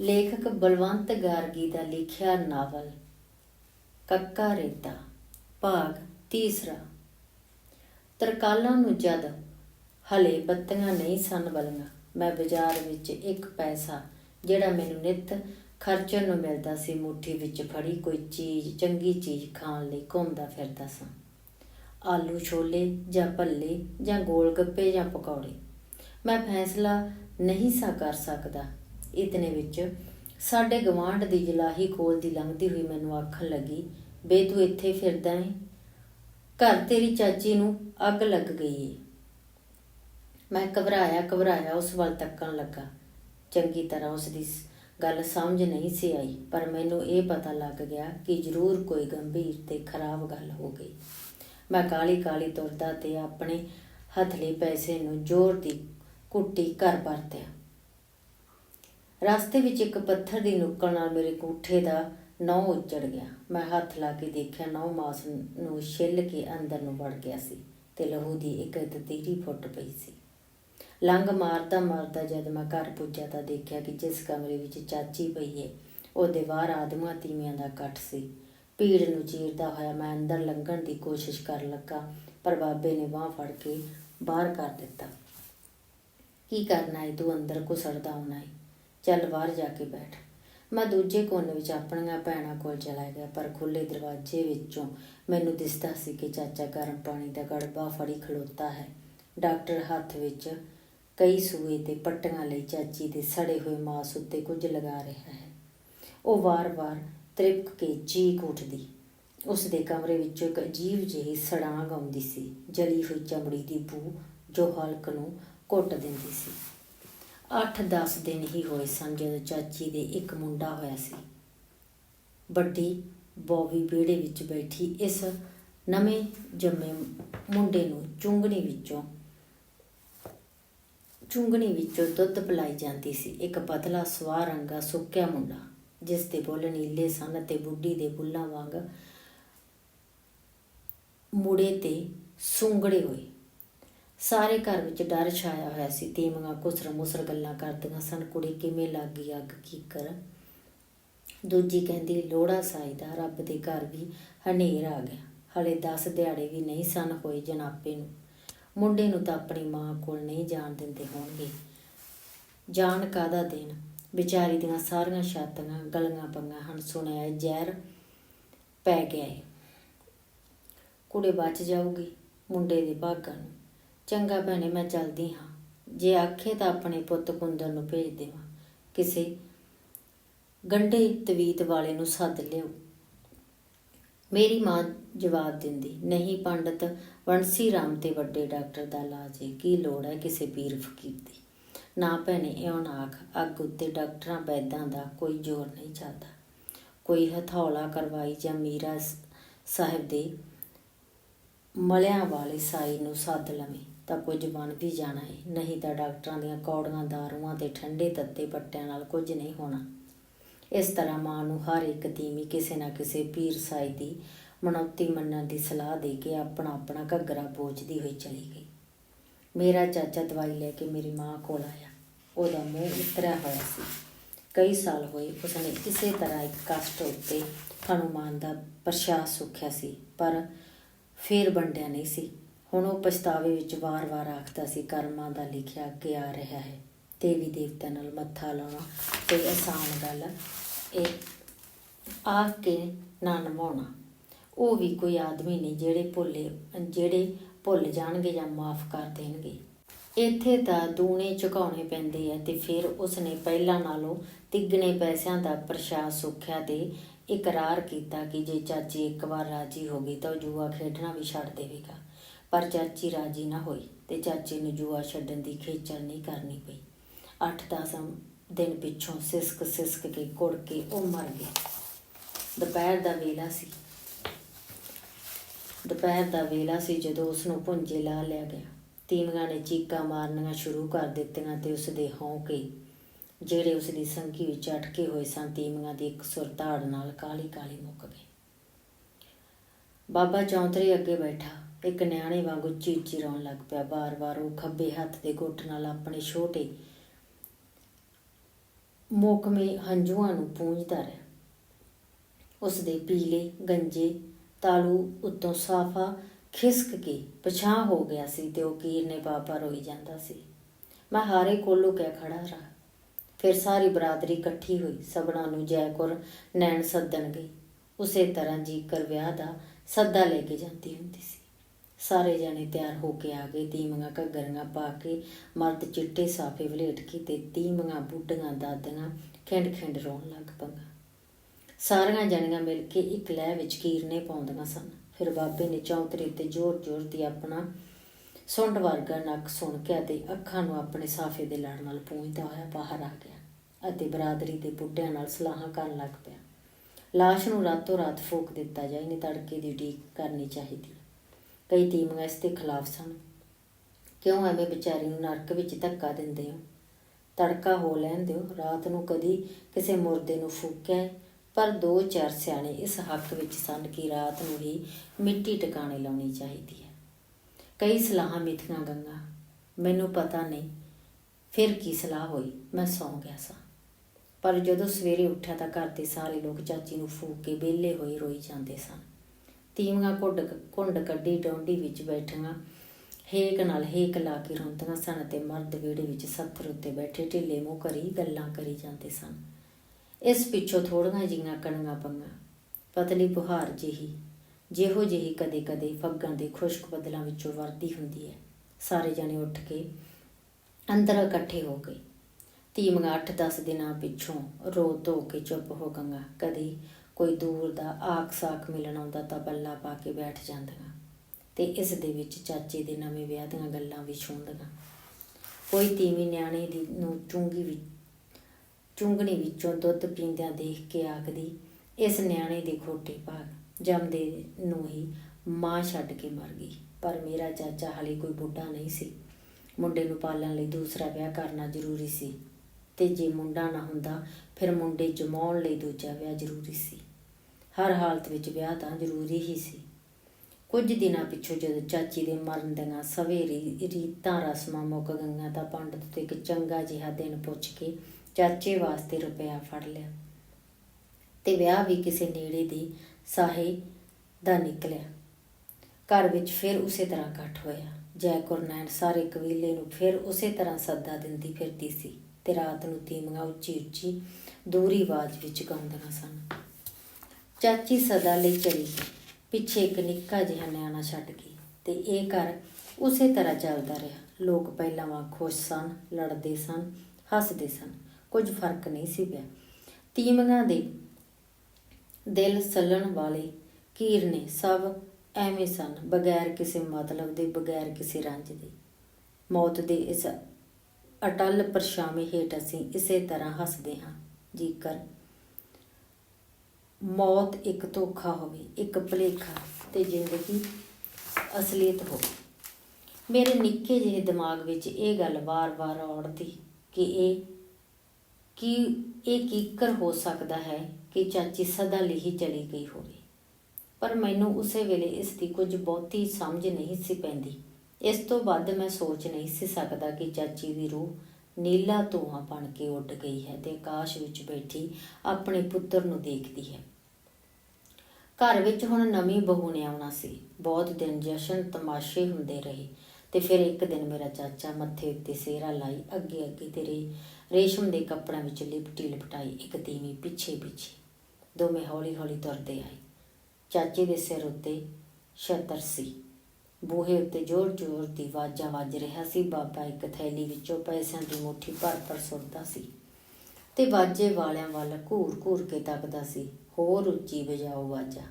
ਲੇਖਕ ਬਲਵੰਤ ਗਾਰਗੀ ਦਾ ਲਿਖਿਆ ਨਾਵਲ, ਕੱਕਾ ਰੇਤਾ, ਭਾਗ ਤੀਸਰਾ। ਤਰਕਾਲਾਂ ਨੂੰ ਜਦ ਹਲੇ ਬੱਤੀਆਂ ਨਹੀਂ ਸਨ ਬਲੀਆਂ, ਮੈਂ ਬਾਜ਼ਾਰ ਵਿੱਚ ਇੱਕ ਪੈਸਾ, ਜਿਹੜਾ ਮੈਨੂੰ ਨਿੱਤ ਖਰਚਣ ਨੂੰ ਮਿਲਦਾ ਸੀ, ਮੁੱਠੀ ਵਿੱਚ ਫੜੀ ਕੋਈ ਚੀਜ਼, ਚੰਗੀ ਚੀਜ਼ ਖਾਣ ਲਈ ਘੁੰਮਦਾ ਫਿਰਦਾ ਸਾਂ। ਆਲੂ ਛੋਲੇ ਜਾਂ ਭੱਲੇ ਜਾਂ ਗੋਲ ਗੱਪੇ ਜਾਂ ਪਕੌੜੇ। ਮੈਂ ਫੈਸਲਾ ਨਹੀਂ ਸਾ ਕਰ ਸਕਦਾ। ਇਤਨੇ ਵਿੱਚ ਸਾਡੇ ਗਵਾਂਢ ਦੀ ਜਲਾਹੀ ਕੋਲ ਦੀ ਲੰਘਦੀ ਹੋਈ ਮੈਨੂੰ ਆਖਣ ਲੱਗੀ, ਬੇ ਤੂੰ ਇੱਥੇ ਫਿਰਦਾ ਏ? ਘਰ ਤੇਰੀ ਚਾਚੀ ਨੂੰ ਅੱਗ ਲੱਗ ਗਈ ਏ। ਮੈਂ ਘਬਰਾਇਆ ਘਬਰਾਇਆ ਉਸ ਵੱਲ ਤੱਕਣ ਲੱਗਾ। ਚੰਗੀ ਤਰ੍ਹਾਂ ਉਸ ਦੀ ਗੱਲ ਸਮਝ ਨਹੀਂ ਸੀ ਆਈ, ਪਰ ਮੈਨੂੰ ਇਹ ਪਤਾ ਲੱਗ ਗਿਆ ਕਿ ਜ਼ਰੂਰ ਕੋਈ ਗੰਭੀਰ ਤੇ ਖਰਾਬ ਗੱਲ ਹੋ ਗਈ। ਮੈਂ ਕਾਲੀ ਕਾਲੀ ਤੁਰਦਾ ਤੇ ਆਪਣੇ ਹੱਥਲੇ ਪੈਸੇ ਨੂੰ ਜ਼ੋਰ ਦੀ ਕੁੱਟੀ ਘਰ ਪਰਤਿਆ ਰਸਤੇ ਵਿੱਚ ਇੱਕ ਪੱਥਰ ਦੀ ਨੁੱਕਰ ਨਾਲ ਮੇਰੇ ਕੋਠੇ ਦਾ ਨੌ ਉੱਜੜ ਗਿਆ। ਮੈਂ ਹੱਥ ਲਾ ਕੇ ਦੇਖਿਆ ਨੌ ਮਾਸ ਨੂੰ ਛਿੱਲ ਕੇ ਅੰਦਰ ਨੂੰ ਵੜ ਗਿਆ ਸੀ ਤੇ ਲਹੂ ਦੀ ਇੱਕ ਤਤੀਰੀ ਫੁੱਟ ਪਈ ਸੀ। ਲੰਗ ਮਾਰਦਾ ਮਾਰਦਾ ਜਦ ਮੈਂ ਘਰ ਪੁੱਜਾ ਤਾਂ ਦੇਖਿਆ ਕਿ ਜਿਸ ਕਮਰੇ ਵਿੱਚ ਚਾਚੀ ਪਈ ਏ ਉਹਦੇ ਬਾਹਰ ਆਦਮਾਂ ਤੀਵੀਆਂ ਦਾ ਇਕੱਠ ਸੀ। ਭੀੜ ਨੂੰ ਚੀਰਦਾ ਹੋਇਆ ਮੈਂ ਅੰਦਰ ਲੰਘਣ ਦੀ ਕੋਸ਼ਿਸ਼ ਕਰਨ ਲੱਗਾ, ਪਰ ਬਾਬੇ ਨੇ ਬਾਹ ਫੜ ਕੇ ਬਾਹਰ ਕਰ ਦਿੱਤਾ। ਕੀ ਕਰਨਾ ਏ ਤੂੰ? ਅੰਦਰ ਘੁਸੜਦਾ ਆਉਣਾ ਏ। ਚੱਲ ਬਾਹਰ ਜਾ ਕੇ ਬੈਠ। ਮੈਂ ਦੂਜੇ ਕੋਨੇ ਵਿੱਚ ਆਪਣੀਆਂ ਭੈਣਾਂ ਕੋਲ ਚਲਾ ਗਿਆ, ਪਰ ਖੁੱਲੇ ਦਰਵਾਜ਼ੇ ਵਿੱਚੋਂ ਮੈਨੂੰ ਦਿਸਦਾ ਸੀ ਕਿ ਚਾਚਾ ਗਰਮ ਪਾਣੀ ਦਾ ਗੜਬਾ ਫੜੀ ਖਲੋਤਾ ਹੈ। ਡਾਕਟਰ ਹੱਥ ਵਿੱਚ ਕਈ ਸੂਏ ਤੇ ਪੱਟੀਆਂ ਲਈ ਚਾਚੀ ਦੇ ਸੜੇ ਹੋਏ ਮਾਸ ਉੱਤੇ ਕੁਝ ਲਗਾ ਰਿਹਾ ਹੈ। ਉਹ ਵਾਰ-ਵਾਰ ਤ੍ਰਿਪਕ ਕੇ ਚੀਕ ਉੱਠਦੀ। ਉਸ ਦੇ ਕਮਰੇ ਵਿੱਚੋਂ ਇੱਕ ਅਜੀਬ ਜਿਹੀ ਸੜਾਂਗ ਆਉਂਦੀ ਸੀ, ਜਲੀ ਹੋਈ ਚਮੜੀ ਦੀ ਬੂ ਜੋ ਹਲਕ ਨੂੰ ਘੁੱਟ ਦਿੰਦੀ ਸੀ। 8-10 ਦਿਨ ਹੀ ਹੋਏ ਸਨ ਜਦੋਂ ਚਾਚੀ ਦੇ ਇੱਕ ਮੁੰਡਾ ਹੋਇਆ ਸੀ। ਵੱਡੀ ਬੌਬੀ ਵਿਹੜੇ ਵਿੱਚ ਬੈਠੀ ਇਸ ਨਵੇਂ ਜੰਮੇ ਮੁੰਡੇ ਨੂੰ ਚੁੰਗਣੀ ਵਿੱਚੋਂ ਚੁੰਗਣੀ ਵਿੱਚੋਂ ਦੁੱਧ ਪਿਲਾਈ ਜਾਂਦੀ ਸੀ। ਇੱਕ ਪਤਲਾ ਸਵਾ ਰੰਗਾ ਸੁੱਕਿਆ ਮੁੰਡਾ, ਜਿਸ ਦੇ ਬੁੱਲ ਨੀਲੇ ਸਨ ਤੇ ਬੁੱਢੀ ਦੇ ਬੁੱਲਾਂ ਵਾਂਗ ਮੁੜੇ ਤੇ ਸੁੰਗੜੇ ਹੋਏ। ਸਾਰੇ ਘਰ ਵਿੱਚ ਡਰ ਛਾਇਆ ਹੋਇਆ ਸੀ। ਤੀਮੀਆਂ ਕੁਸਰ ਮੁਸਰ ਗੱਲਾਂ ਕਰਦੀਆਂ ਸਨ। ਕੁੜੀ ਕਿਵੇਂ ਲੱਗ ਗਈ ਅੱਗ, ਕੀ ਕਰ? ਦੂਜੀ ਕਹਿੰਦੀ, ਲੋੜਾ ਸਾਈਦਾ, ਰੱਬ ਦੇ ਘਰ ਵੀ ਹਨੇਰ ਆ ਗਿਆ। ਹਲੇ 10 ਦਿਹਾੜੇ ਵੀ ਨਹੀਂ ਸਨ ਹੋਏ ਜਨਾਪੇ ਨੂੰ। ਮੁੰਡੇ ਨੂੰ ਤਾਂ ਆਪਣੀ ਮਾਂ ਕੋਲ ਨਹੀਂ ਜਾਣ ਦਿੰਦੇ ਹੋਣਗੇ। ਜਾਣ ਕਾਦਾ ਦੇਣ? ਵਿਚਾਰੀ ਦੀਆਂ ਸਾਰੀਆਂ ਛਾਤੀਆਂ, ਗਲੀਆਂ ਪੰਗਾਂ ਹਨ। ਸੁਣਿਆ ਜ਼ਹਿਰ ਪੈ ਗਿਆ ਏ। ਕੁੜੇ ਬਚ ਜਾਊਗੀ। ਮੁੰਡੇ ਦੇ ਭਾਗਾਂ ਨੂੰ ਚੰਗਾ ਭੈਣੇ, ਮੈਂ ਚਲਦੀ ਹਾਂ। ਜੇ ਆਖੇ ਤਾਂ ਆਪਣੇ ਪੁੱਤ ਕੁੰਦਰ ਨੂੰ ਭੇਜ ਦੇਵਾਂ। ਕਿਸੇ ਗੰਢੇ ਤਵੀਤ ਵਾਲੇ ਨੂੰ ਸੱਦ ਲਿਓ। ਮੇਰੀ ਮਾਂ ਜਵਾਬ ਦਿੰਦੀ, ਨਹੀਂ ਪੰਡਤ ਵੰਸੀ ਰਾਮ ਤੇ ਵੱਡੇ ਡਾਕਟਰ ਦਾ ਇਲਾਜ ਹੈ ਕੀ ਲੋੜ ਹੈ ਕਿਸੇ ਪੀਰ ਫਕੀਰ ਦੀ? ਨਾ ਭੈਣੇ, ਇਉਂ ਨਾ ਆਖ। ਅੱਗ ਉੱਤੇ ਡਾਕਟਰਾਂ ਬੈਦਾਂ ਦਾ ਕੋਈ ਜ਼ੋਰ ਨਹੀਂ ਚੱਲਦਾ। ਕੋਈ ਹਥੌਲਾ ਕਰਵਾਈ ਜਾਂ ਮੀਰਾ ਸਾਹਿਬ ਦੇ ਮਲਿਆਂ ਵਾਲੇ ਸਾਈ ਨੂੰ ਸੱਦ ਲਵੇਂ। ਤਾਂ ਕੁਝ ਬਣ ਵੀ ਜਾਣਾ ਹੈ ਨਹੀਂ ਤਾਂ ਡਾਕਟਰਾਂ ਦੀਆਂ ਕੌੜੀਆਂ ਦਾਰੂਆਂ ਤੇ ਠੰਡੇ ਤੱਤੇ ਪੱਟਿਆਂ ਨਾਲ ਕੁਝ ਨਹੀਂ ਹੋਣਾ। ਇਸ ਤਰ੍ਹਾਂ ਮਾਂ ਨੂੰ ਹਰ ਇੱਕ ਤੀਵੀਂ ਕਿਸੇ ਨਾ ਕਿਸੇ ਪੀਰ ਸਾਈ ਦੀ ਮਨੌਤੀ ਮੰਨਣ ਦੀ ਸਲਾਹ ਦੇ ਕੇ ਆਪਣਾ ਆਪਣਾ ਘੱਗਰਾ ਬੋਝਦੀ ਹੋਈ ਚਲੀ ਗਈ। ਮੇਰਾ ਚਾਚਾ ਦਵਾਈ ਲੈ ਕੇ ਮੇਰੀ ਮਾਂ ਕੋਲ ਆਇਆ। ਉਹਦਾ ਮੂੰਹ ਉਤਰਿਆ ਹੋਇਆ ਸੀ। ਕਈ ਸਾਲ ਹੋਏ ਉਸਨੇ ਇਸੇ ਤਰ੍ਹਾਂ ਇੱਕ ਕਸ਼ਟ ਉੱਤੇ ਹਨੂਮਾਨ ਦਾ ਪ੍ਰਸ਼ਾਸ ਸੁੱਖਿਆ ਸੀ, ਪਰ ਫੇਰ ਵੰਡਿਆ ਨਹੀਂ ਸੀ। ਹੁਣ ਉਹ ਪਛਤਾਵੇ ਵਿੱਚ ਵਾਰ-ਵਾਰ ਆਖਦਾ ਸੀ, ਕਰਮਾਂ ਦਾ ਲਿਖਿਆ ਅੱਗੇ ਆ ਰਿਹਾ ਹੈ। ਦੇਵੀ ਦੇਵਤਾ ਨਾਲ ਮੱਥਾ ਲਾਉਣਾ ਕੋਈ ਆਸਾਨ ਗੱਲ ਇਹ ਆਖ ਕੇ ਨਾ ਨਿਭਾਉਣਾ। ਉਹ ਵੀ ਕੋਈ ਆਦਮੀ ਨਹੀਂ ਜਿਹੜੇ ਭੁੱਲੇ, ਜਿਹੜੇ ਭੁੱਲ ਜਾਣਗੇ ਜਾਂ ਮਾਫ ਕਰ ਦੇਣਗੇ। ਇੱਥੇ ਤਾਂ ਦੂਣੇ ਝੁਕਾਉਣੇ ਪੈਂਦੇ ਆ ਤੇ ਫਿਰ ਉਸਨੇ ਪਹਿਲਾਂ ਨਾਲੋਂ ਤਿੱਗਣੇ ਪੈਸਿਆਂ ਦਾ ਪ੍ਰਸ਼ਾਦ ਸੁੱਖਿਆ ਤੇ ਇਕਰਾਰ ਕੀਤਾ ਕਿ ਜੇ ਚਾਚੀ ਇੱਕ ਵਾਰ ਰਾਜੀ ਹੋ ਗਈ ਤਾਂ ਉਹ ਜੂਆ ਖੇਡਣਾ ਵੀ ਛੱਡ ਦੇਵੇਗਾ। ਪਰ ਚਾਚੀ ਰਾਜੀ ਨਾ ਹੋਈ ਤੇ ਚਾਚੇ ਨੂੰ ਜੂਆ ਛੱਡਣ ਦੀ ਖੇਚਲ ਨਹੀਂ ਕਰਨੀ ਪਈ। 8-10 ਦਿਨ ਪਿੱਛੋਂ ਸਿਸਕ ਸਿਸਕ ਕੇ ਕੁੜ ਕੇ ਉਹ ਮਰ ਗਿਆ ਦੁਪਹਿਰ ਦਾ ਵੇਲਾ ਸੀ। ਦੁਪਹਿਰ ਦਾ ਵੇਲਾ ਸੀ ਜਦੋਂ ਉਸ ਨੂੰ ਪੁੰਜੇ ਲਾ ਲਿਆ ਗਿਆ। ਤੀਵੀਆਂ ਨੇ ਚੀਕਾਂ ਮਾਰਨੀਆਂ ਸ਼ੁਰੂ ਕਰ ਦਿੱਤੀਆਂ ਤੇ ਉਸ ਦੇ ਹੌਂਕੇ, ਜਿਹੜੇ ਉਸ ਦੀ ਸੰਗੀ ਵਿੱਚ ਅਟਕੇ ਹੋਏ ਸਨ, ਤੀਵੀਆਂ ਦੀ ਇੱਕ ਸੁਰਤਾੜ ਨਾਲ ਕਾਲੀ ਕਾਲੀ ਮੁੱਕ ਗਏ ਬਾਬਾ ਚੌਂਤਰੇ ਅੱਗੇ ਬੈਠਾ। ਇੱਕ ਨਿਆਣੇ ਵਾਂਗ ਉੱਚੀ ਉੱਚੀ ਰੋਣ ਲੱਗ ਪਿਆ। ਬਾਰ-ਬਾਰ ਉਹ ਖੱਬੇ ਹੱਥ ਦੇ ਗੁੱਟ ਨਾਲ ਆਪਣੇ ਛੋਟੇ ਮੋਕਮੇ ਹੰਝੂਆਂ ਨੂੰ ਪੂੰਝਦਾ ਰਿਹਾ। ਉਸ ਦੇ ਪੀਲੇ ਗੰਜੇ ਤਾਲੂ ਉੱਤੋਂ ਸਾਫਾ ਖਿਸਕ ਕੇ ਪਛਾਹ ਹੋ ਗਿਆ ਸੀ ਤੇ ਉਹ ਕੀਰ ਨੇ ਬਾਬਾ ਰੋਈ ਜਾਂਦਾ ਸੀ। ਮੈਂ ਹਾਰੇ ਕੋਲੋਂ ਕਹਿ ਖੜਾ ਰਹਾ? ਫਿਰ ਸਾਰੀ ਬਰਾਦਰੀ ਇਕੱਠੀ ਹੋਈ। ਸਭਨਾ ਨੂੰ ਜੈਕੁਰ ਨੈਣ ਸੱਦਣ ਗਈ ਉਸੇ ਤਰ੍ਹਾਂ ਜੀਕਰ ਵਿਆਹ ਦਾ ਸੱਦਾ ਲੈ ਕੇ ਜਾਂਦੀ ਹੁੰਦੀ ਸੀ। ਸਾਰੇ ਜਾਣੇ ਤਿਆਰ ਹੋ ਕੇ ਆ ਗਏ। ਤੀਮੀਆਂ ਘੱਗਰੀਆਂ ਪਾ ਕੇ ਮਰਦ ਚਿੱਟੇ ਸਾਫੇ ਵਲੇਟ ਕੇ ਤੇ ਤੀਮੀਆਂ ਬੁੱਢੀਆਂ ਦਾਦੀਆਂ ਖਿੰਡ ਖਿੰਡ ਰੋਣ ਲੱਗ ਪਈਆਂ। ਸਾਰੀਆਂ ਜਣੀਆਂ ਮਿਲ ਕੇ ਇੱਕ ਲਹਿ ਵਿੱਚ ਕੀਰਨੇ ਪਾਉਂਦੀਆਂ ਸਨ। ਫਿਰ ਬਾਬੇ ਨੇ ਚੌਂਤਰੇ ਤੇ ਜ਼ੋਰ-ਜ਼ੋਰ ਦੀ ਆਪਣਾ ਸੁੰਡ ਵਰਗਾ ਨੱਕ ਸੁਣ ਕੇ ਅਤੇ ਅੱਖਾਂ ਨੂੰ ਆਪਣੇ ਸਾਫੇ ਦੇ ਲੜ ਨਾਲ ਪੂੰਝਦਾ ਹੋਇਆ ਬਾਹਰ ਆ ਗਿਆ ਅਤੇ ਬਰਾਦਰੀ ਦੇ ਬੁੱਢਿਆਂ ਨਾਲ ਸਲਾਹਾਂ ਕਰਨ ਲੱਗ ਪਿਆ। ਲਾਸ਼ ਨੂੰ ਰਾਤੋਂ ਰਾਤ ਫੂਕ ਦਿੱਤਾ ਜਾਏ, ਨਹੀਂ ਤੜਕੇ ਦੀ ਉਡੀਕ ਕਰਨੀ ਚਾਹੀਦੀ। ਕਈ ਟੀਮਾਂ ਇਸ ਦੇ ਖਿਲਾਫ ਸਨ। ਕਿਉਂ ਐਵੇਂ ਵਿਚਾਰੀ ਨੂੰ ਨਰਕ ਵਿੱਚ ਧੱਕਾ ਦਿੰਦੇ ਹੋ? ਤੜਕਾ ਹੋ ਲੈਣ ਦਿਓ। ਰਾਤ ਨੂੰ ਕਦੀ ਕਿਸੇ ਮੁਰਦੇ ਨੂੰ ਫੂਕਿਆ ਪਰ ਦੋ ਚਾਰ ਸਿਆਣੇ ਇਸ ਹੱਕ ਵਿੱਚ ਸਨ ਕਿ ਰਾਤ ਨੂੰ ਹੀ ਮਿੱਟੀ ਟਿਕਾਣੇ ਲਾਉਣੀ ਚਾਹੀਦੀ ਹੈ। ਕਈ ਸਲਾਹਾਂ ਮਿੱਥੀਆਂ ਗੰਗਾ, ਮੈਨੂੰ ਪਤਾ ਨਹੀਂ, ਫਿਰ ਕੀ ਸਲਾਹ ਹੋਈ? ਮੈਂ ਸੌਂ ਗਿਆ ਸਾਂ। ਪਰ ਜਦੋਂ ਸਵੇਰੇ ਉੱਠਿਆ ਤਾਂ ਘਰ ਦੇ ਸਾਰੇ ਲੋਕ ਚਾਚੀ ਨੂੰ ਫੂਕ ਕੇ ਵਿਹਲੇ ਹੋਏ ਰੋਈ ਜਾਂਦੇ ਸਨ। ਤੀਵੀਆਂ ਕੁੰਡ ਕੁੰਡ ਕੱਢੀ ਡੌਂਡੀ ਵਿੱਚ ਬੈਠੀਆਂ। ਹੇਕ ਨਾਲ ਹੇਕ ਲਾ ਕੇ ਰੋਂਦੀਆਂ ਸਨ ਤੇ ਮਰਦ ਵਿਹੜੇ ਵਿੱਚ ਸੱਥਰ ਉੱਤੇ ਬੈਠੇ ਢਿੱਲੇ ਮੂੰਹ ਕਰੀ ਗੱਲਾਂ ਕਰੀ ਜਾਂਦੇ ਸਨ। ਇਸ ਪਿੱਛੋਂ ਥੋੜੀਆਂ ਜੀਆਂ ਕਣੀਆਂ ਪੰਗਾ ਪਤਲੀ ਬੁਹਾਰ ਜਿਹੀ, ਜਿਹੋ ਜਿਹੀ ਕਦੇ ਕਦੇ ਫੱਗਾਂ ਦੇ ਖੁਸ਼ਕ ਬਦਲਾਂ ਵਿੱਚੋਂ ਵਰਦੀ ਹੁੰਦੀ ਹੈ। ਸਾਰੇ ਜਣੇ ਉੱਠ ਕੇ ਅੰਦਰ ਇਕੱਠੇ ਹੋ ਗਏ। ਤੀਮੀਆਂ 8-10 ਦਿਨਾਂ ਪਿੱਛੋਂ ਰੋ ਧੋ ਕੇ ਚੁੱਪ ਹੋ ਗੰਗਾ ਕਦੇ ਕੋਈ ਦੂਰ ਦਾ ਆਖ ਸਾਖ ਮਿਲਣ ਆਉਂਦਾ ਤਾਂ ਬੱਲਾ ਪਾ ਕੇ ਬੈਠ ਜਾਂਦੀਆਂ ਤੇ ਇਸ ਦੇ ਵਿੱਚ ਚਾਚੇ ਦੇ ਨਵੇਂ ਵਿਆਹ ਦੀਆਂ ਗੱਲਾਂ ਵੀ ਛੂੰਦੀਆਂ ਕੋਈ ਤੀਵੀਂ ਨਿਆਣੇ ਦੀ ਨੂੰ ਚੁੰਗੀ ਵਿੱਚ ਚੁੰਗਣੀ ਵਿੱਚੋਂ ਦੁੱਧ ਪੀਂਦਿਆਂ ਦੇਖ ਕੇ ਆਖਦੀ, ਇਸ ਨਿਆਣੇ ਦੇ ਖੋਟੇ ਭਾਗ, ਜੰਮਦੇ ਨੂੰ ਹੀ ਮਾਂ ਛੱਡ ਕੇ ਮਰ ਗਈ, ਪਰ ਮੇਰਾ ਚਾਚਾ ਹਾਲੇ ਕੋਈ ਬੁੱਢਾ ਨਹੀਂ ਸੀ। ਮੁੰਡੇ ਨੂੰ ਪਾਲਣ ਲਈ ਦੂਸਰਾ ਵਿਆਹ ਕਰਨਾ ਜ਼ਰੂਰੀ ਸੀ ਤੇ ਜੇ ਮੁੰਡਾ ਨਾ ਹੁੰਦਾ, ਫਿਰ ਮੁੰਡੇ ਜਮਾਉਣ ਲਈ ਦੂਜਾ ਵਿਆਹ ਜ਼ਰੂਰੀ ਸੀ। ਹਰ ਹਾਲਤ ਵਿੱਚ ਵਿਆਹ ਤਾਂ ਜ਼ਰੂਰੀ ਹੀ ਸੀ। ਕੁਝ ਦਿਨਾਂ ਪਿੱਛੋਂ ਜਦੋਂ ਚਾਚੀ ਦੇ ਮਰਨ ਦੀਆਂ ਸਵੇਰੀ ਰੀਤਾਂ ਰਸਮਾਂ ਮੁੱਕ ਗਈਆਂ ਤਾਂ ਪੰਡਤ ਤੋਂ ਇੱਕ ਚੰਗਾ ਜਿਹਾ ਦਿਨ ਪੁੱਛ ਕੇ ਚਾਚੇ ਵਾਸਤੇ ਰੁਪਇਆ ਫੜ ਲਿਆ ਤੇ ਵਿਆਹ ਵੀ ਕਿਸੇ ਨੇੜੇ ਦੀ ਸਾਹੇ ਦਾ ਨਿਕਲਿਆ। ਘਰ ਵਿੱਚ ਫਿਰ ਉਸੇ ਤਰ੍ਹਾਂ ਇਕੱਠ ਹੋਇਆ। ਜੈ ਗੁਰਨੈਣ ਸਾਰੇ ਕਬੀਲੇ ਨੂੰ ਫਿਰ ਉਸੇ ਤਰ੍ਹਾਂ ਸੱਦਾ ਦਿੰਦੀ ਫਿਰਦੀ ਸੀ ਤੇ ਰਾਤ ਨੂੰ ਤੀਮੀਆਂ ਉੱਚੀ ਉੱਚੀ ਦੂਰੀ ਆਵਾਜ਼ ਵਿੱਚ ਗਾਉਂਦੀਆਂ ਸਨ। ਚਾਚੀ ਸਦਾ ਲਈ ਚਲੀ ਗਈ। ਪਿੱਛੇ ਇੱਕ ਨਿੱਕਾ ਜਿਹਾ ਨਿਆਣਾ ਛੱਡ ਗਈ ਤੇ ਇਹ ਘਰ ਉਸੇ ਤਰ੍ਹਾਂ ਚੱਲਦਾ ਰਿਹਾ। ਲੋਕ ਪਹਿਲਾਂ ਵਾਂ ਖੁਸ਼ ਸਨ, ਲੜਦੇ ਸਨ, ਹੱਸਦੇ ਸਨ। ਕੁਝ ਫ਼ਰਕ ਨਹੀਂ ਸੀ ਪਿਆ। ਤੀਮੀਆਂ ਦੇ ਦਿਲ ਸੱਲਣ ਵਾਲੇ ਕੀਰ ਨੇ ਸਭ ਐਵੇਂ ਸਨ, ਬਗੈਰ ਕਿਸੇ ਮਤਲਬ ਦੇ, ਬਗੈਰ ਕਿਸੇ ਰੰਜ ਦੇ। ਮੌਤ ਦੇ ਇਸ ਅਟਲ ਪਰਛਾਵੇਂ ਹੇਠ ਅਸੀਂ ਇਸੇ ਤਰ੍ਹਾਂ ਹੱਸਦੇ ਹਾਂ। ਜੀਕਰ ਮੌਤ ਇੱਕ ਧੋਖਾ ਹੋਵੇ, ਇੱਕ ਭਲੇਖਾ ਤੇ ਜ਼ਿੰਦਗੀ ਅਸਲੀਅਤ ਹੋਵੇ। ਮੇਰੇ ਨਿੱਕੇ ਜਿਹੇ ਦਿਮਾਗ ਵਿੱਚ ਇਹ ਗੱਲ ਵਾਰ-ਵਾਰ ਔੜਦੀ ਕਿ ਇਹ ਕਿ, ਇਹ ਕੀਕਰ ਹੋ ਸਕਦਾ ਹੈ ਕਿ ਚਾਚੀ ਸਦਾ ਲਈ ਹੀ ਚਲੀ ਗਈ ਹੋਵੇ। ਪਰ ਮੈਨੂੰ ਉਸੇ ਵੇਲੇ ਇਸ ਦੀ ਕੁਝ ਬਹੁਤੀ ਸਮਝ ਨਹੀਂ ਸੀ ਪੈਂਦੀ। ਇਸ ਤੋਂ ਵੱਧ ਮੈਂ ਸੋਚ ਨਹੀਂ ਸੀ ਸਕਦਾ ਕਿ ਚਾਚੀ ਦੀ ਰੂਹ ਨੀਲਾ ਧੂਆਂ ਬਣ ਕੇ ਉੱਡ ਗਈ ਹੈ ਤੇ ਆਕਾਸ਼ ਵਿੱਚ ਬੈਠੀ ਆਪਣੇ ਪੁੱਤਰ ਨੂੰ ਦੇਖਦੀ ਹੈ। ਘਰ ਵਿੱਚ ਹੁਣ ਨਵੀਂ ਬਹੂ ਨੇ ਆਉਣਾ ਸੀ। ਬਹੁਤ ਦਿਨ ਜਸ਼ਨ ਤਮਾਸ਼ੇ ਹੁੰਦੇ ਰਹੇ ਤੇ ਫਿਰ ਇੱਕ ਦਿਨ ਮੇਰਾ ਚਾਚਾ ਮੱਥੇ ਉੱਤੇ ਸੇਰਾ ਲਾਈ ਅੱਗੇ ਅੱਗੇ ਤੇਰੇ ਰੇਸ਼ਮ ਦੇ ਕੱਪੜਿਆਂ ਵਿੱਚ ਲਿਪਟੀ ਲਿਪਟਾਈ ਇੱਕ ਤੀਵੀਂ ਪਿੱਛੇ ਪਿੱਛੇ। ਦੋਵੇਂ ਹੌਲੀ ਹੌਲੀ ਤੁਰਦੇ ਆਏ। ਚਾਚੇ ਦੇ ਸਿਰ ਉੱਤੇ ਛਤਰ ਸੀ। ਬੂਹੇ ਉੱਤੇ ਜ਼ੋਰ-ਜ਼ੋਰ ਦੀ ਆਵਾਜ਼ਾਂ ਵੱਜ ਰਿਹਾ ਸੀ। ਬਾਬਾ ਇੱਕ ਥੈਲੀ ਵਿੱਚੋਂ ਪੈਸਿਆਂ ਦੀ ਮੁੱਠੀ ਭਰ ਭਰ ਸੁੱਟਦਾ ਸੀ ਤੇ ਬਾਜੇ ਵਾਲਿਆਂ ਵੱਲ ਘੂਰ-ਘੂਰ ਕੇ ਤੱਕਦਾ ਸੀ। ਹੋਰ ਉੱਚੀ ਵਜਾਓ ਵਾਜਾ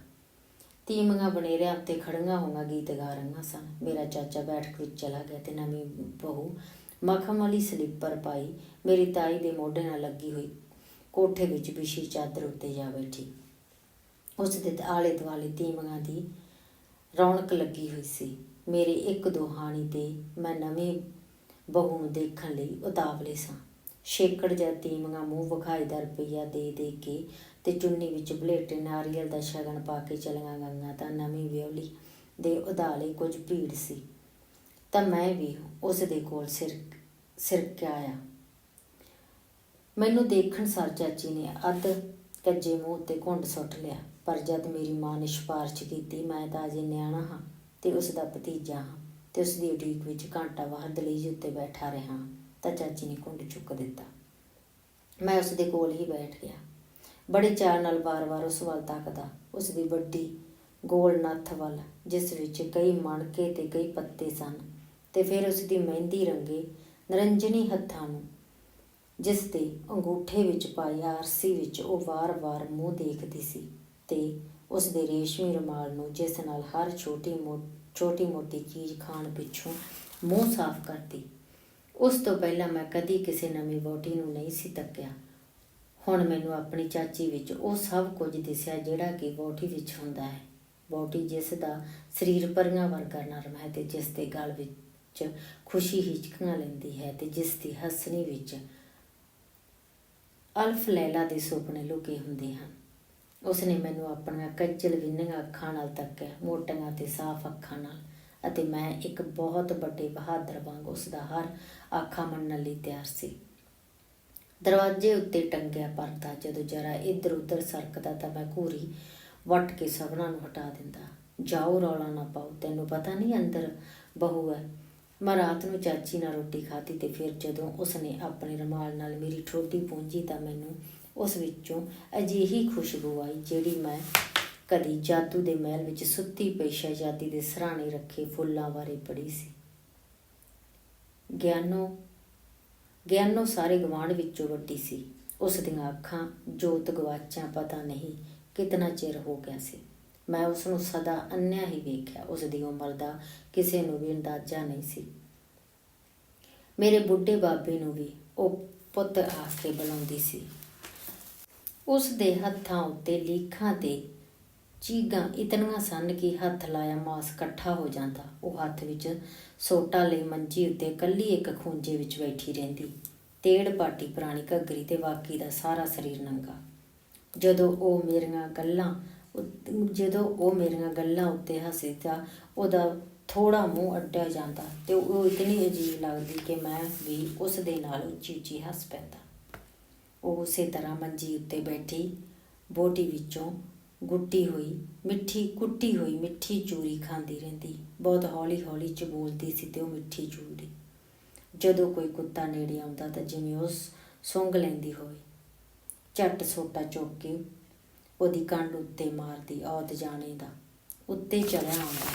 ਤੀਮੀਆਂ ਬਨੇਰਿਆਂ ਉੱਤੇ ਖੜੀਆਂ ਹੋਈਆਂ ਗੀਤ ਗਾ ਰਹੀਆਂ ਸਨ। ਮੇਰਾ ਚਾਚਾ ਬੈਠਕ ਵਿੱਚ ਚਲਾ ਗਿਆ ਤੇ ਨਵੀਂ ਬਹੂ ਮਖਮ ਵਾਲੀ ਸਲੀਪਰ ਪਾਈ ਮੇਰੀ ਤਾਈ ਦੇ ਮੋਢੇ ਨਾਲ ਲੱਗੀ ਹੋਈ ਕੋਠੇ ਵਿੱਚ ਵਿਛੀ ਚਾਦਰ ਉੱਤੇ ਜਾ ਬੈਠੀ। ਉਸ ਦੇ ਆਲੇ ਦੁਆਲੇ ਤੀਮੀਆਂ ਦੀ ਰੌਣਕ ਲੱਗੀ ਹੋਈ ਸੀ। ਮੇਰੇ ਇੱਕ ਦੋ ਹਾਣੀ ਤੇ ਮੈਂ ਨਵੇਂ ਬਹੂ ਨੂੰ ਦੇਖਣ ਲਈ ਉਤਾਵਲੇ ਸਾਂ। ਸ਼ੇਕੜ ਜਾਂ ਤੀਮੀਆਂ ਮੂੰਹ ਵਿਖਾਈ ਦਾ ਰੁਪਈਆ ਦੇ ਦੇ ਕੇ ਤੇ ਚੁੰਨੀ ਵਿੱਚ ਬਲੇਟੇ, ਨਾਰੀਅਲ ਦਾ ਸ਼ਗਨ ਪਾ ਕੇ ਚਲੀਆਂ ਗਈਆਂ ਤਾਂ ਨਵੀਂ ਵਿਉਲੀ ਦੇ ਉਦਾਲੇ ਕੁਝ ਭੀੜ ਸੀ। ਤਾਂ ਮੈਂ ਵੀ ਉਸ ਦੇ ਕੋਲ ਸਿਰ ਸਿਰ ਕੇ ਆਇਆ ਮੈਨੂੰ ਦੇਖਣ ਸਾਰ ਚਾਚੀ ਨੇ ਅੱਧ ਕੱਜੇ ਮੂੰਹ ਤੇ ਘੁੰਡ ਸੁੱਟ ਲਿਆ। ਪਰ ਜਦ ਮੇਰੀ ਮਾਂ ਨੇ ਸਿਫਾਰਿਸ਼ ਕੀਤੀ, ਮੈਂ ਤਾਂ ਅਜੇ ਨਿਆਣਾ ਹਾਂ ਤੇ ਉਸ ਦਾ ਭਤੀਜਾ ਹਾਂ ਤੇ ਉਸ ਦੀ ਉਡੀਕ ਵਿੱਚ ਘੰਟਾ ਬਾਹਰ ਦਲੀਜ ਉੱਤੇ ਬੈਠਾ ਰਿਹਾ ਤਾਂ ਚਾਚੀ ਨੇ ਕੁੰਡ ਚੁੱਕ ਦਿੱਤਾ। ਮੈਂ ਉਸ ਦੇ ਕੋਲ ਹੀ ਬੈਠ ਗਿਆ। ਬੜੇ ਚਾਅ ਨਾਲ ਵਾਰ-ਵਾਰ ਉਸ ਵੱਲ ਤੱਕਦਾ। ਉਸ ਦੀ ਵੱਡੀ ਗੋਲ ਨੱਥ ਵੱਲ, ਜਿਸ ਵਿੱਚ ਕਈ ਮਣਕੇ ਤੇ ਕਈ ਪੱਤੇ ਸਨ ਤੇ ਫਿਰ ਉਸ ਦੀ ਮਹਿੰਦੀ ਰੰਗੇ ਨਰੰਜਨੀ ਹੱਥਾਂ ਨੂੰ, ਜਿਸ ਦੇ ਅੰਗੂਠੇ ਵਿੱਚ ਪਾਈ ਆਰਸੀ ਵਿੱਚ ਉਹ ਵਾਰ-ਵਾਰ ਮੂੰਹ ਦੇਖਦੀ ਸੀ। ਤੇ ਉਸ ਦੇ ਰੇਸ਼ਮੀ ਰੁਮਾਲ ਨੂੰ ਜਿਸ ਨਾਲ ਹਰ ਛੋਟੀ ਮੋ, ਛੋਟੀ ਮੋਟੀ ਚੀਜ਼ ਖਾਣ ਪਿੱਛੋਂ ਮੂੰਹ ਸਾਫ਼ ਕਰਦੀ। ਉਸ ਤੋਂ ਪਹਿਲਾਂ ਮੈਂ ਕਦੀ ਕਿਸੇ ਨਵੀਂ ਵਹੁਟੀ ਨੂੰ ਨਹੀਂ ਸੀ ਤੱਕਿਆ। ਹੁਣ ਮੈਨੂੰ ਆਪਣੀ ਚਾਚੀ ਵਿੱਚ ਉਹ ਸਭ ਕੁਝ ਦਿਸਿਆ ਜਿਹੜਾ ਕਿ ਵਹੁਟੀ ਵਿੱਚ ਹੁੰਦਾ ਹੈ। ਵਹੁਟੀ ਜਿਸ ਦਾ ਸਰੀਰ ਪਰੀਆਂ ਵਰਗਾ ਨਰਮ ਹੈ ਤੇ ਜਿਸ ਦੇ ਗਲ ਵਿੱਚ ਖੁਸ਼ੀ ਹਿਚਕੀਆਂ ਲੈਂਦੀ ਹੈ ਤੇ ਜਿਸ ਦੀ ਹੱਸਣੀ ਵਿੱਚ ਅਲਫ ਲੈਲਾ ਦੇ ਸੁਪਨੇ ਲੁਕੇ ਹੁੰਦੇ ਹਨ। ਉਸਨੇ ਮੈਨੂੰ ਆਪਣੀਆਂ ਕੱਜਲ ਵਿੰਨੀਆਂ ਅੱਖਾਂ ਨਾਲ ਤੱਕਿਆ ਮੋਟੀਆਂ ਤੇ ਸਾਫ਼ ਅੱਖਾਂ ਨਾਲ, ਅਤੇ ਮੈਂ ਇੱਕ ਬਹੁਤ ਵੱਡੇ ਬਹਾਦਰ ਵਾਂਗ ਉਸ ਦਾ ਹਰ ਆਖਾ ਮੰਨਣ ਲਈ ਤਿਆਰ ਸੀ। ਦਰਵਾਜ਼ੇ ਉੱਤੇ ਟੰਗਿਆ ਪਰਦਾ, ਜਦੋਂ ਜਰਾ ਇੱਧਰ ਉੱਧਰ ਸਰਕਦਾ ਤਾਂ ਮੈਂ ਘੂਰੀ ਵੱਟ ਕੇ ਸਭਨਾਂ ਨੂੰ ਹਟਾ ਦਿੰਦਾ। ਜਾਓ, ਰੌਲਾ ਨਾ ਪਾਓ, ਤੈਨੂੰ ਪਤਾ ਨਹੀਂ ਅੰਦਰ ਬਹੂ ਹੈ? ਮੈਂ ਰਾਤ ਨੂੰ ਚਾਚੀ ਨਾਲ ਰੋਟੀ ਖਾਧੀ ਤੇ ਫਿਰ ਜਦੋਂ ਉਸਨੇ ਆਪਣੇ ਰਮਾਲ ਨਾਲ ਮੇਰੀ ਠੋਡੀ ਪੂੰਝੀ ਤਾਂ ਮੈਨੂੰ ਉਸ ਵਿੱਚੋਂ ਅਜਿਹੀ ਖੁਸ਼ਬੂ ਆਈ ਜਿਹੜੀ ਮੈਂ ਕਦੀ ਜਾਦੂ ਦੇ ਮਹਿਲ ਵਿੱਚ ਸੁੱਤੀ ਪਈ ਸ਼ਹਿਜ਼ਾਦੀ ਦੇ ਸਰਾਣੇ ਰੱਖੇ ਫੁੱਲਾਂ ਬਾਰੇ ਪੜ੍ਹੀ ਸੀ। ਗਿਆਨੋ ਗਿਆਨੋ ਸਾਰੇ ਗਵਾਂਢ ਵਿੱਚੋਂ ਵੱਡੀ ਸੀ। ਉਸ ਦੀਆਂ ਅੱਖਾਂ ਜੋਤ ਗਵਾਚਾਂ ਪਤਾ ਨਹੀਂ ਕਿਤਨਾ ਚਿਰ ਹੋ ਗਿਆ ਸੀ। ਮੈਂ ਉਸ ਨੂੰ ਸਦਾ ਅੰਨਿਆ ਹੀ ਵੇਖਿਆ। ਉਸ ਦੀ ਉਮਰ ਦਾ ਕਿਸੇ ਨੂੰ ਵੀ ਅੰਦਾਜ਼ਾ ਨਹੀਂ ਸੀ। ਮੇਰੇ ਬੁੱਢੇ ਬਾਬੇ ਨੂੰ ਵੀ ਉਹ ਪੁੱਤ ਆਖ ਕੇ ਬੁਲਾਉਂਦੀ ਸੀ। ਉਸ ਦੇ ਹੱਥਾਂ ਉੱਤੇ ਲੀਖਾਂ ਤੇ ਚੀਗਾਂ ਇਤਨੀਆਂ ਸਨ ਕਿ ਹੱਥ ਲਾਇਆ ਮਾਸ ਇਕੱਠਾ ਹੋ ਜਾਂਦਾ। ਉਹ ਹੱਥ ਵਿੱਚ ਸੋਟਾ ਲਈ ਮੰਜੀ ਉੱਤੇ ਕੱਲੀ ਇੱਕ ਖੂੰਜੇ ਵਿੱਚ ਬੈਠੀ ਰਹਿੰਦੀ। ਤੇੜ ਪਾਟੀ ਪੁਰਾਣੀ ਘੱਗਰੀ ਤੇ ਬਾਕੀ ਦਾ ਸਾਰਾ ਸਰੀਰ ਨੰਗਾ। ਜਦੋਂ ਉਹ ਮੇਰੀਆਂ ਗੱਲਾਂ ਉ- ਜਦੋਂ ਉਹ ਮੇਰੀਆਂ ਗੱਲਾਂ ਉੱਤੇ ਹੱਸੇ ਤਾਂ ਉਹਦਾ ਥੋੜਾ ਮੂੰਹ ਅੱਡਿਆ ਜਾਂਦਾ ਤੇ ਉਹ ਇਤਨੀ ਅਜੀਬ ਲੱਗਦੀ ਕਿ ਮੈਂ ਵੀ ਉਸ ਦੇ ਨਾਲ ਉੱਚੀ ਉੱਚੀ ਹੱਸ ਪੈਂਦਾ। ਉਹ ਉਸੇ ਤਰ੍ਹਾਂ ਮੰਜੀ ਉੱਤੇ ਬੈਠੀ ਬੋਟੀ ਵਿੱਚੋਂ ਗੁੱਟੀ ਹੋਈ, ਮਿੱਠੀ, ਕੁੱਟੀ ਹੋਈ ਮਿੱਠੀ ਚੂਰੀ ਖਾਂਦੀ ਰਹਿੰਦੀ। ਬਹੁਤ ਹੌਲੀ ਹੌਲੀ ਚ ਬੋਲਦੀ ਸੀ ਤੇ ਉਹ ਮਿੱਠੀ ਚੂਰੀ ਜਦੋਂ ਕੋਈ ਕੁੱਤਾ ਨੇੜੇ ਆਉਂਦਾ ਤਾਂ ਜਿਵੇਂ ਉਸ ਸੁੰਘ ਲੈਂਦੀ ਹੋਵੇ। ਝੱਟ ਸੋਟਾ ਚੁੱਕ ਕੇ ਉਹਦੀ ਕੰਡ ਉੱਤੇ ਮਾਰਦੀ ਔਤ ਜਾਣੇ ਦਾ, ਉੱਤੇ ਚੜਿਆ ਆਉਂਦਾ।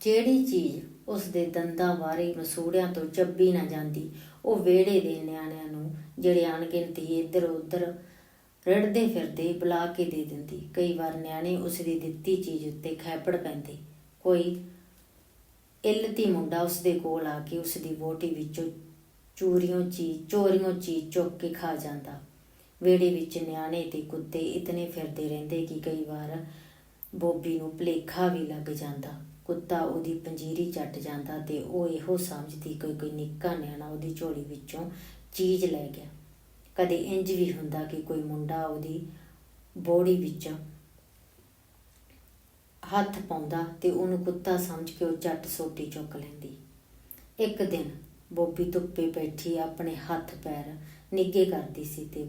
ਜਿਹੜੀ ਚੀਜ਼ ਉਸ ਦੇ ਦੰਦਾਂ ਬਾਰੇ ਮਸੂੜਿਆਂ ਤੋਂ ਚੱਬੀ ਨਾ ਜਾਂਦੀ ਉਹ ਵਿਹੜੇ ਦੇ ਨਿਆਣਿਆਂ ਨੂੰ ਜਿਹੜੇ ਅਣਗਿਣਤੀ ਇੱਧਰ ਉੱਧਰ ਰੜਦੇ ਫਿਰਦੇ ਬੁਲਾ ਕੇ ਦੇ ਦਿੰਦੀ। ਕਈ ਵਾਰ ਨਿਆਣੇ ਉਸ ਦੀ ਦਿੱਤੀ ਚੀਜ਼ ਉੱਤੇ ਖੈਪੜ ਪੈਂਦੇ। ਕੋਈ ਇੱਲਤੀ ਮੁੰਡਾ ਉਸ ਦੇ ਕੋਲ ਆ ਕੇ ਉਸ ਦੀ ਬੋਟੀ ਵਿੱਚੋਂ ਚੂਰੀਆਂ ਚੀਜ਼ ਚੋਰੀਆਂ ਚੀਜ਼ ਚੁੱਕ ਕੇ ਖਾ ਜਾਂਦਾ। ਵਿਹੜੇ ਵਿੱਚ ਨਿਆਣੇ ਤੇ ਕੁੱਤੇ ਇਤਨੇ ਫਿਰਦੇ ਰਹਿੰਦੇ ਕਿ ਕਈ ਵਾਰ ਬੋਬੀ ਨੂੰ ਭਲੇਖਾ ਵੀ ਲੱਗ ਜਾਂਦਾ। ਕੁੱਤਾ ਉਹਦੀ ਪੰਜੀਰੀ ਚੱਟ ਜਾਂਦਾ ਤੇ ਉਹ ਇਹੋ ਸਮਝਦੀ ਕੋਈ ਕੋਈ ਨਿੱਕਾ ਨਿਆਣਾ ਉਹਦੀ ਝੋਲੀ ਵਿੱਚੋਂ ਚੀਜ਼ ਲੈ ਗਿਆ। ਕਦੇ ਇੰਜ ਵੀ ਹੁੰਦਾ ਕਿ ਕੋਈ ਮੁੰਡਾ ਉਹਦੀ ਬੋੜੀ ਵਿੱਚ ਹੱਥ ਪਾਉਂਦਾ ਤੇ ਉਹਨੂੰ ਕੁੱਤਾ ਸਮਝ ਕੇ ਉਹ ਝੱਟ ਸੋਟੀ ਚੁੱਕ ਲੈਂਦੀ। ਇੱਕ ਦਿਨ ਬੋਬੀ ਧੁੱਪੇ ਬੈਠੀ ਆਪਣੇ ਹੱਥ ਪੈਰ ਨਿੱਗੇ ਕਰਦੀ ਸੀ ਤੇ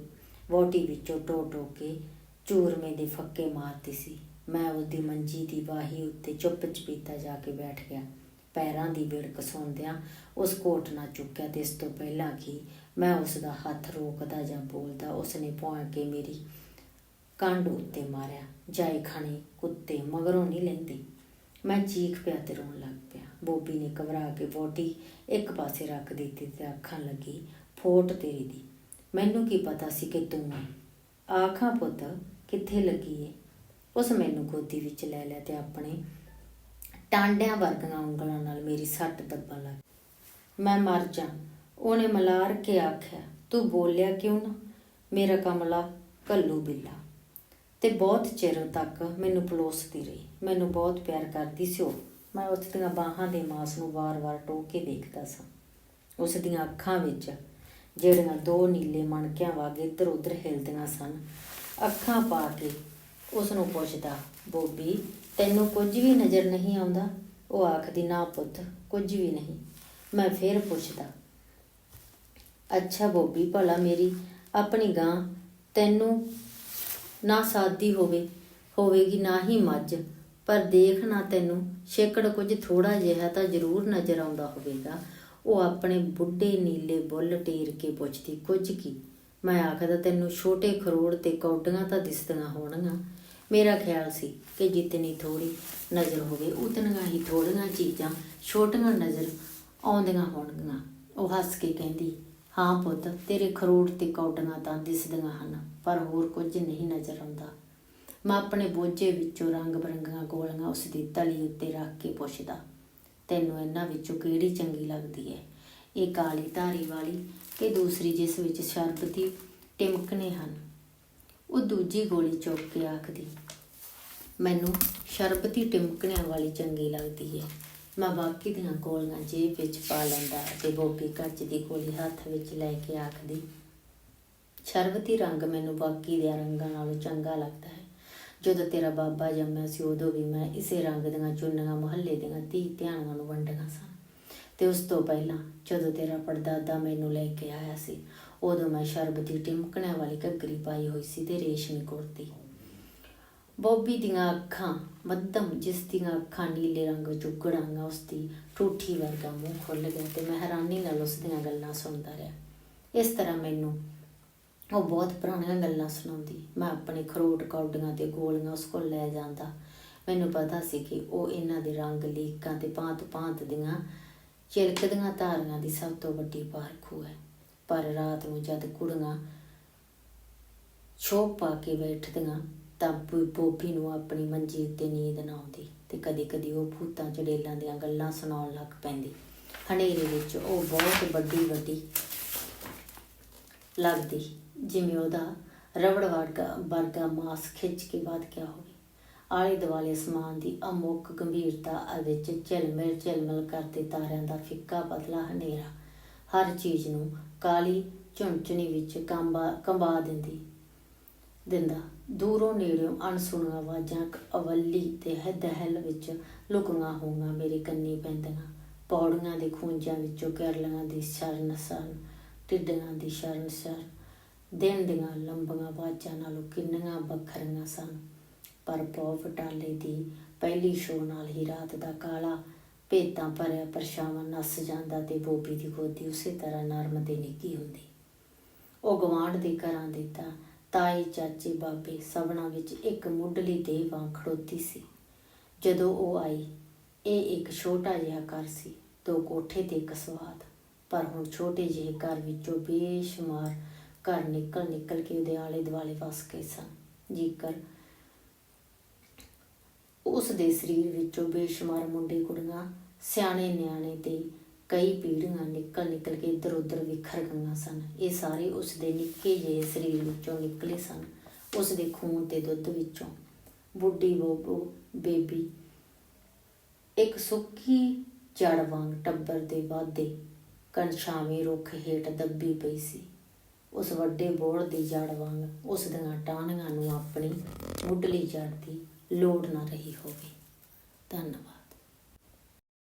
ਵੋਟੀ ਵਿੱਚੋਂ ਟੋ ਟੋ ਕੇ ਚੂਰਮੇ ਦੇ ਫੱਕੇ ਮਾਰਦੀ ਸੀ। ਮੈਂ ਉਸਦੀ ਮੰਜੀ ਦੀ ਬਾਹੀ ਉੱਤੇ ਚੁੱਪ ਚਪੀਤਾ ਜਾ ਕੇ ਬੈਠ ਗਿਆ। ਪੈਰਾਂ ਦੀ ਵਿੜਕ ਸੁਣਦਿਆਂ ਉਸ ਕੋਟ ਨਾ ਚੁੱਕਿਆ ਤੇ ਇਸ ਤੋਂ ਪਹਿਲਾਂ ਕਿ ਮੈਂ ਉਸ ਦਾ ਹੱਥ ਰੋਕਦਾ ਜਾਂ ਬੋਲਦਾ ਉਸ ਨੇ ਭੌਂ ਕੇ ਮੇਰੀ ਕੰਡ ਉੱਤੇ ਮਾਰਿਆ। ਜਾਏ ਖਾਣੀ ਕੁੱਤੇ ਮਗਰੋਂ ਨਹੀਂ ਲੈਂਦੇ। ਮੈਂ ਚੀਖ ਪਿਆ ਤੇ ਰੋਣ ਲੱਗ ਪਿਆ। ਬੋਬੀ ਨੇ ਘਬਰਾ ਕੇ ਬੋਟੀ ਇੱਕ ਪਾਸੇ ਰੱਖ ਦਿੱਤੀ ਤੇ ਅੱਖਾਂ ਲੱਗੀ, ਫੋਟ ਤੇਰੀ ਦੀ। ਮੈਨੂੰ ਕੀ ਪਤਾ ਸੀ ਕਿ ਤੂੰ ਆਖਾਂ ਪੁੱਤ, ਕਿੱਥੇ ਲੱਗੀ ਏ? ਉਸ ਮੈਨੂੰ ਗੋਦੀ ਵਿੱਚ ਲੈ ਲਿਆ ਤੇ ਆਪਣੇ ਟਾਂਡਿਆਂ ਵਰਗੀਆਂ ਉਂਗਲਾਂ ਨਾਲ ਮੇਰੀ ਸੱਟ ਦੱਬਣ ਲੱਗ ਮੈਂ ਮਰ ਜਾ। ਉਹਨੇ ਮਲਾਰ ਕੇ ਆਖਿਆ, ਤੂੰ ਬੋਲਿਆ ਕਿਉਂ ਨਾ? ਮੇਰਾ ਕਮਲਾ ਕੱਲੂ ਬਿੱਲਾ। ਤੇ ਬਹੁਤ ਚਿਰ ਤੱਕ ਮੈਨੂੰ ਪਲੋਸਦੀ ਰਹੀ। ਮੈਨੂੰ ਬਹੁਤ ਪਿਆਰ ਕਰਦੀ ਸੀ ਉਹ। ਮੈਂ ਉਸ ਦੀਆਂ ਬਾਹਾਂ ਦੇ ਮਾਸ ਨੂੰ ਵਾਰ-ਵਾਰ ਟੋਕ ਕੇ ਦੇਖਦਾ ਸਾਂ। ਉਸ ਦੀਆਂ ਅੱਖਾਂ ਵਿੱਚ ਜਿਹੜੀਆਂ ਦੋ ਨੀਲੇ ਮਣਕਿਆਂ ਵਾਂਗ ਇੱਧਰ ਉੱਧਰ ਹਿਲਦੀਆਂ ਸਨ, ਅੱਖਾਂ ਪਾ ਕੇ ਉਸ ਨੂੰ ਪੁੱਛਦਾ, ਬੋਬੀ, ਤੈਨੂੰ ਕੁਝ ਵੀ ਨਜ਼ਰ ਨਹੀਂ ਆਉਂਦਾ? ਉਹ ਆਖਦੀ, ਨਾ ਪੁੱਤ, ਕੁਝ ਵੀ ਨਹੀਂ। ਮੈਂ ਫੇਰ ਪੁੱਛਦਾ, ਅੱਛਾ ਬੋਬੀ, ਭਲਾ ਮੇਰੀ ਆਪਣੀ ਗਾਂ ਤੈਨੂੰ ਨਾ ਸਾਦੀ ਹੋਵੇ, ਹੋਵੇਗੀ ਨਾ ਹੀ ਮੱਝ, ਪਰ ਦੇਖ ਨਾ ਤੈਨੂੰ ਛੇਕੜ ਕੁਝ ਥੋੜਾ ਜਿਹਾ ਤਾਂ ਜ਼ਰੂਰ ਨਜ਼ਰ ਆਉਂਦਾ ਹੋਵੇਗਾ। ਉਹ ਆਪਣੇ ਬੁੱਢੇ ਨੀਲੇ ਬੁੱਲ ਟੇਰ ਕੇ ਪੁੱਛਦੀ, ਕੁਝ ਕੀ? ਮੈਂ ਆਖਦਾ, ਤੈਨੂੰ ਛੋਟੇ ਖਰੋੜ ਤੇ ਕੌਡੀਆਂ ਤਾਂ ਦਿਸਦੀਆਂ ਹੋਣਗੀਆਂ। ਮੇਰਾ ਖਿਆਲ ਸੀ ਕਿ ਜਿਤਨੀ ਥੋੜੀ ਨਜ਼ਰ ਹੋਵੇ, ਉਤਨੀਆਂ ਹੀ ਥੋੜੀਆਂ ਚੀਜ਼ਾਂ ਛੋਟੀਆਂ ਨਜ਼ਰ ਆਉਂਦੀਆਂ ਹੋਣਗੀਆਂ। ਉਹ ਹੱਸ ਕੇ ਕਹਿੰਦੀ, ਹਾਂ ਪੁੱਤ, ਤੇਰੇ ਖਰੋੜ ਤੇ ਕੌਡੀਆਂ ਤਾਂ ਦਿਸਦੀਆਂ ਹਨ, ਪਰ ਹੋਰ ਕੁਝ ਨਹੀਂ ਨਜ਼ਰ ਆਉਂਦਾ। ਮੈਂ ਆਪਣੇ ਬੋਝੇ ਵਿੱਚੋਂ ਰੰਗ ਬਰੰਗੀਆਂ ਗੋਲੀਆਂ ਉਸ ਦੀ ਤਲੀ ਉੱਤੇ ਰੱਖ ਕੇ ਪੁੱਛਦਾ, ਤੈਨੂੰ ਇਹਨਾਂ ਵਿੱਚੋਂ ਕਿਹੜੀ ਚੰਗੀ ਲੱਗਦੀ ਹੈ? ਇਹ ਕਾਲੀ ਧਾਰੀ ਵਾਲੀ ਕਿ ਦੂਸਰੀ ਜਿਸ ਵਿੱਚ ਸ਼ਰਬਤੀ ਟਿਮਕਣੇ ਹਨ? ਉਹ ਦੂਜੀ ਗੋਲੀ ਚੁੱਕ ਕੇ ਆਖਦੀ, ਮੈਨੂੰ ਸ਼ਰਬਤੀ ਟਿਮਕਣਿਆਂ ਵਾਲੀ ਚੰਗੀ ਲੱਗਦੀ ਹੈ ਮੈਂ ਬਾਕੀ ਦੀਆਂ ਗੋਲੀਆਂ ਜੇਬ ਵਿੱਚ ਪਾ ਲੈਂਦਾ ਤੇ ਬੋਬੀ ਕੱਚ ਦੀ ਗੋਲੀ ਹੱਥ ਵਿੱਚ ਲੈ ਕੇ ਆਖਦੀ, ਸ਼ਰਬਤੀ ਰੰਗ ਮੈਨੂੰ ਬਾਕੀ ਦੇ ਰੰਗਾਂ ਨਾਲੋਂ ਚੰਗਾ ਲੱਗਦਾ ਹੈ। ਜਦੋਂ ਤੇਰਾ ਬਾਬਾ ਜੰਮਿਆ ਸੀ, ਉਦੋਂ ਵੀ ਮੈਂ ਇਸੇ ਰੰਗ ਦੀਆਂ ਚੁੰਨੀਆਂ ਮੁਹੱਲੇ ਦੀਆਂ ਧੀ ਧਿਆਨਾਂ ਨੂੰ ਵੰਡੀਆਂ ਸਨ। ਤੇ ਉਸ ਤੋਂ ਪਹਿਲਾਂ ਜਦੋਂ ਤੇਰਾ ਪੜਦਾਦਾ ਮੈਨੂੰ ਲੈ ਕੇ ਆਇਆ ਸੀ ਉਦੋਂ ਮੈਂ ਸ਼ਰਬਤੀ ਟਿਮਕਣਿਆਂ ਵਾਲੀ ਘੱਗਰੀ ਪਾਈ ਹੋਈ ਸੀ ਤੇ ਰੇਸ਼ਮੀ ਕੁੜਤੀ। ਬੋਬੀ ਦੀਆਂ ਅੱਖਾਂ, ਮੱਧਮ ਜਿਸ ਦੀਆਂ ਅੱਖਾਂ ਨੀਲੇ ਰੰਗ ਵਿੱਚ ਉਗੜਾਂਗਾ ਉਸ ਦੀ ਠੂਠੀ ਵਰਗਾ ਮੂੰਹ ਖੁੱਲ ਗਿਆ ਤੇ ਮੈਂ ਹੈਰਾਨੀ ਨਾਲ ਉਸ ਦੀਆਂ ਗੱਲਾਂ ਸੁਣਦਾ ਰਿਹਾ। ਇਸ ਤਰ੍ਹਾਂ ਮੈਨੂੰ ਉਹ ਬਹੁਤ ਪੁਰਾਣੀਆਂ ਗੱਲਾਂ ਸੁਣਾਉਂਦੀ। ਮੈਂ ਆਪਣੇ ਖਰੋਟ ਕੌਡੀਆਂ ਤੇ ਗੋਲੀਆਂ ਉਸ ਕੋਲ ਲੈ ਜਾਂਦਾ। ਮੈਨੂੰ ਪਤਾ ਸੀ ਕਿ ਉਹ ਇਹਨਾਂ ਦੇ ਰੰਗ ਲੀਕਾਂ ਤੇ ਭਾਂਤ ਭਾਂਤ ਦੀਆਂ, ਚਿਲਕਦੀਆਂ ਧਾਰੀਆਂ ਦੀ ਸਭ ਤੋਂ ਵੱਡੀ ਪਾਰਖੂ ਹੈ। ਪਰ ਰਾਤ ਨੂੰ ਜਦ ਕੁੜੀਆਂ ਛੋਪ ਪਾ ਕੇ ਬੈਠਦੀਆਂ, ਤਾਂ ਬੋਬੀ ਨੂੰ ਆਪਣੀ ਮੰਜੀ ਉੱਤੇ ਨੀਂਦ ਨਾ ਆਉਂਦੀ ਤੇ ਕਦੀ-ਕਦੀ ਉਹ ਭੂਤਾਂ ਚੜੇਲਾਂ ਦੀਆਂ ਗੱਲਾਂ ਸੁਣਾਉਣ ਲੱਗ ਪੈਂਦੀ। ਹਨੇਰੇ ਵਿੱਚ ਉਹ ਬਹੁਤ ਵੱਡੀ ਵੱਡੀ ਲੱਗਦੀ, ਜਿਵੇਂ ਉਹਦਾ ਰਬੜ ਵਰਗਾ ਵਰਗਾ ਮਾਸ ਖਿੱਚ ਕੇ ਵੱਧ ਗਿਆ ਹੋਵੇ। ਆਲੇ ਦੁਆਲੇ ਅਸਮਾਨ ਦੀ ਅਮੋਕ ਗੰਭੀਰਤਾ ਵਿੱਚ ਝਿਲਮਿਲ ਝਿਲਮਿਲ ਕਰਦੇ ਤਾਰਿਆਂ ਦਾ ਫਿੱਕਾ ਪਤਲਾ ਹਨੇਰਾ ਹਰ ਚੀਜ਼ ਨੂੰ ਕਾਲੀ ਝੁੰਝਣੀ ਵਿੱਚ ਕੰਬਾ ਕੰਬਾ ਦਿੰਦੀ, ਦਿੰਦਾ। ਦੂਰੋਂ ਨੇੜਿਓਂ ਅਣਸੁਣੀਆਂ ਆਵਾਜ਼ਾਂ ਇੱਕ ਅਵੱਲੀ ਤੇ ਦਹਿਲ ਵਿੱਚ ਲੁਕੀਆਂ ਹੋਈਆਂ ਮੇਰੇ ਕੰਨੀ ਪੈਂਦੀਆਂ। ਪੌੜੀਆਂ ਦੇ ਖੂੰਜਾਂ ਵਿੱਚੋਂ ਕੈਰਲੀਆਂ ਦੀ ਸ਼ਰਨ ਸ਼ਰਨ, ਟਿੱਡੀਆਂ ਦੀ ਸ਼ਰਨ ਸ਼ਰਨ। ਦਿਨ ਦੀਆਂ ਲੰਬੀਆਂ ਆਵਾਜ਼ਾਂ ਨਾਲੋਂ ਕਿੰਨੀਆਂ ਵੱਖਰੀਆਂ ਸਨ। ਪਰ ਪੌ ਫਟਾਲੇ ਦੀ ਪਹਿਲੀ ਸ਼ੋਅ ਨਾਲ ਹੀ ਰਾਤ ਦਾ ਕਾਲਾ ਭੇਤਾਂ ਭਰਿਆ ਪਰਛਾਵਾਂ ਨਸ ਜਾਂਦਾ ਤੇ ਬੋਬੀ ਦੀ ਗੋਦੀ ਉਸੇ ਤਰ੍ਹਾਂ ਨਰਮ ਤੇ ਨਿੱਘੀ ਹੁੰਦੀ। ਉਹ ਗਵਾਂਢ ਦੇ ਘਰਾਂ ਦੇ ਤਾਂ ਤਾਏ, ਚਾਚੇ, ਬਾਬੇ ਸਭਨਾਂ ਵਿੱਚ ਇੱਕ ਮੁੱਢਲੀ ਦੇਹ ਵਾਂ ਖੜੋਤੀ ਸੀ। ਜਦੋਂ ਉਹ ਆਈ, ਇਹ ਇੱਕ ਛੋਟਾ ਜਿਹਾ ਘਰ ਸੀ, ਦੋ ਕੋਠੇ ਤੇ ਇੱਕ ਸਵਾਦ। ਪਰ ਹੁਣ ਛੋਟੇ ਜਿਹੇ ਘਰ ਵਿੱਚੋਂ ਬੇਸ਼ੁਮਾਰ ਘਰ ਨਿਕਲ ਨਿਕਲ ਕੇ ਉਹਦੇ ਆਲੇ ਦੁਆਲੇ ਵਸ ਗਏ ਸਨ। ਜੇਕਰ ਉਸ ਦੇ ਸਰੀਰ ਵਿੱਚੋਂ ਬੇਸ਼ੁਮਾਰ ਮੁੰਡੇ ਕੁੜੀਆਂ ਸਿਆਣੇ ਨਿਆਣੇ ਤੇ ਕਈ ਪੀੜ੍ਹੀਆਂ ਨਿਕਲ ਨਿਕਲ ਕੇ ਇੱਧਰ ਉੱਧਰ ਵਿਖਰ ਗਈਆਂ ਸਨ। ਇਹ ਸਾਰੇ ਉਸ ਦੇ ਨਿੱਕੇ ਜਿਹੇ ਸਰੀਰ ਵਿੱਚੋਂ ਨਿਕਲੇ ਸਨ। ਉਸ ਦੇ ਖੂਨ ਤੇ ਦੁੱਧ ਵਿੱਚੋਂ। ਬੁੱਢੀ ਬੋਬੋ, ਬੇਬੀ, ਇੱਕ ਸੁੱਕੀ ਜੜ ਵਾਂਗ ਟੱਬਰ ਦੇ ਵਾਧੇ ਕਣਛਾਵੇਂ ਰੁੱਖ ਹੇਠ ਦੱਬੀ ਪਈ ਸੀ। ਉਸ ਵੱਡੇ ਬੋੜ ਦੀ ਜੜ ਵਾਂਗ ਉਸ ਦੀਆਂ ਟਾਹਣੀਆਂ ਨੂੰ ਆਪਣੀ ਮੁੱਢਲੀ ਜੜ ਦੀ ਲੋੜ ਨਾ ਰਹੀ ਹੋਵੇ। ਧੰਨਵਾਦ।